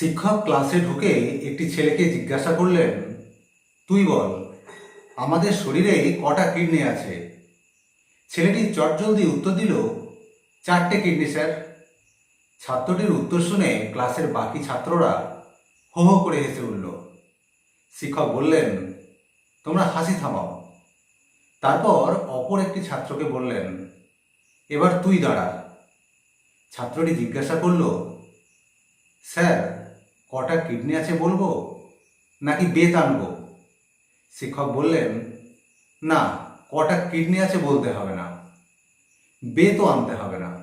শিক্ষক ক্লাসে ঢুকে একটি ছেলেকে জিজ্ঞাসা করলেন, তুই বল, আমাদের শরীরে কটা কিডনি আছে? ছেলেটি চটজলদি উত্তর দিল, চারটে কিডনি, স্যার। ছাত্রটির উত্তর শুনে ক্লাসের বাকি ছাত্ররা হো হো করে হেসে উঠল। শিক্ষক বললেন, তোমরা হাসি থামাও। তারপর অপর একটি ছাত্রকে বললেন, এবার তুই দাঁড়া। ছাত্রটি জিজ্ঞাসা করল, স্যার কটা কিডনি আছে বলব নাকি বেত আনব? শিক্ষক বললেন, না, কটা কিডনি আছে বলতে হবে না। বেতও আনতে হবে না।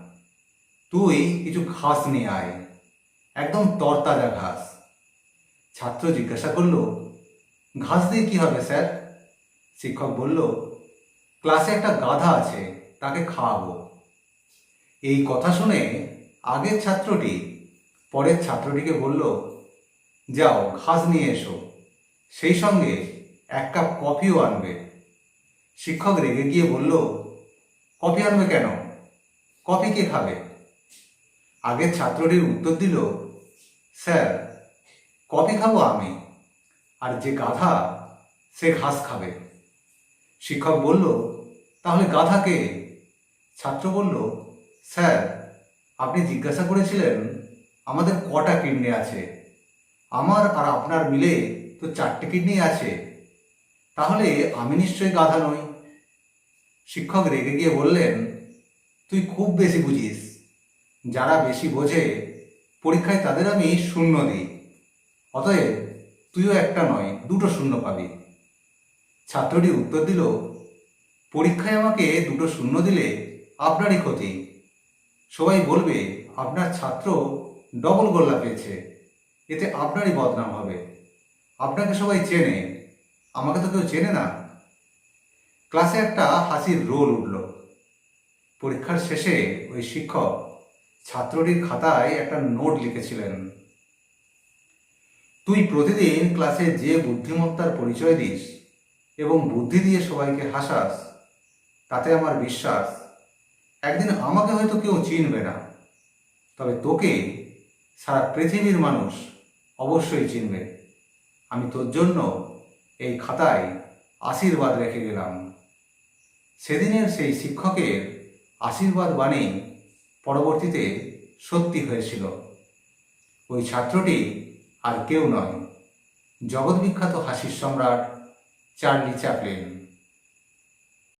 তুই কিছু ঘাস নিয়ে আয়। একদম তরতাজা ঘাস। ছাত্র জিজ্ঞাসা করল, ঘাস দিয়ে কি হবে, স্যার? শিক্ষক বলল, ক্লাসে একটা গাধা আছে, তাকে খাওয়াবো। এই কথা শুনে আগের ছাত্রটি পরের ছাত্রটিকে বলল যাও, ঘাস নিয়ে এসো। সেই সঙ্গে এক কাপ কফিও আনবে। শিক্ষক রেগে গিয়ে বলল, কফি আনবে কেন? কফি কে খাবে? আগের ছাত্রটির উত্তর দিল, স্যার, কফি খাব আমি। আর যে গাধা, সে ঘাস খাবে। শিক্ষক বলল, তাহলে গাধাকে ছাত্র বলল, স্যার, আপনি জিজ্ঞাসা করেছিলেন, আমাদের কটা কিডনি আছে। আমার আর আপনার মিলে তো চারটে কিডনি আছে। তাহলে আমি নিশ্চয়ই গাধা নই। শিক্ষক রেগে গিয়ে বললেন, তুই খুব বেশি বুঝিস। যারা বেশি বোঝে, পরীক্ষায় তাদের আমি শূন্য দিই। অতএব তুইও একটা নয়, দুটো শূন্য পাবি। ছাত্রটি উত্তর দিল, পরীক্ষায় আমাকে দুটো শূন্য দিলে আপনারই ক্ষতি। সবাই বলবে, আপনার ছাত্র ডবল গোল্লা পেয়েছে। এতে আপনারই বদনাম হবে। আপনাকে সবাই চেনে। আমাকে তো কেউ চেনে না। ক্লাসে একটা হাসির রোল উঠল। পরীক্ষার শেষে ওই শিক্ষক ছাত্রটির খাতায় একটা নোট লিখেছিলেন। তুই প্রতিদিন ক্লাসে যে বুদ্ধিমত্তার পরিচয় দিস এবং বুদ্ধি দিয়ে সবাইকে হাসাস, তাতে আমার বিশ্বাস। একদিন আমাকে হয়তো কেউ চিনবে না। তবে তোকে সারা পৃথিবীর মানুষ অবশ্যই চিনবে। আমি তোর জন্য এই খাতায় আশীর্বাদ রেখে গেলাম। সেদিনের সেই শিক্ষকের আশীর্বাদ বাণী পরবর্তীতে সত্যি হয়েছিল। ওই ছাত্রটি আর কেউ নয়। জগৎবিখ্যাত হাসির সম্রাট চার্লি চ্যাপলিন।